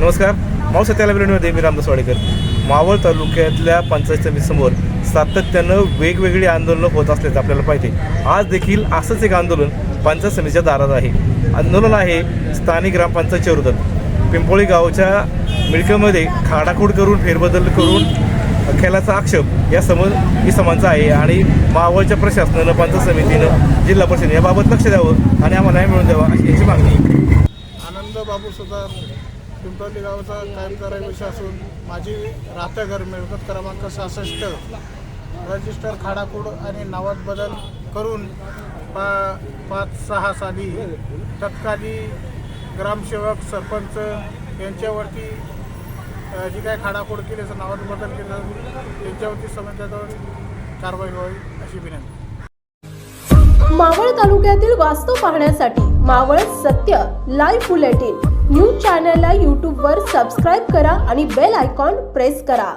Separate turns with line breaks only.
नमस्कार. माऊ त्याला मी रामदास वाडेकर मावळ तालुक्यातल्या पंचायत समितीसमोर सातत्यानं वेगवेगळी आंदोलनं होत असल्याचं आपल्याला पाहिजे आज देखील असंच एक आंदोलन पंचायत समितीच्या दारात आहे. आंदोलन आहे स्थानिक ग्रामपंचायतच्या विरोधात. पिंपोळी गावच्या मिळकमध्ये खाडाखूड करून फेरबदल करून खेळाचा आक्षेप या सम इसमांचा आहे. आणि मावळच्या प्रशासनानं पंचायत समितीनं जिल्हा परिषद याबाबत लक्ष द्यावं आणि आम्हाला न्याय मिळवून द्यावा अशी याची मागणी
आनंद बाबू सुद्धा पिंपळली गावाचा कायमचा विषय असून माझी राहतं घर मिळकत क्रमांक सहासष्ट रजिस्टर खाडाकूड आणि नावात बदल करून पा पाच सहा साली तत्काली ग्रामसेवक सरपंच यांच्यावरती जी काय खाडाखोड केली असं नावात बदल केलं त्यांच्यावरती समाजावर कारवाई व्हावी अशी विनंती.
मावळ तालुक्यातील वास्तव पाहण्यासाठी मावळ सत्य लाईव्ह बुलेटिन न्यूज चॅनलला यूट्यूबवर सबस्क्राईब करा आणि बेल आयकॉन प्रेस करा.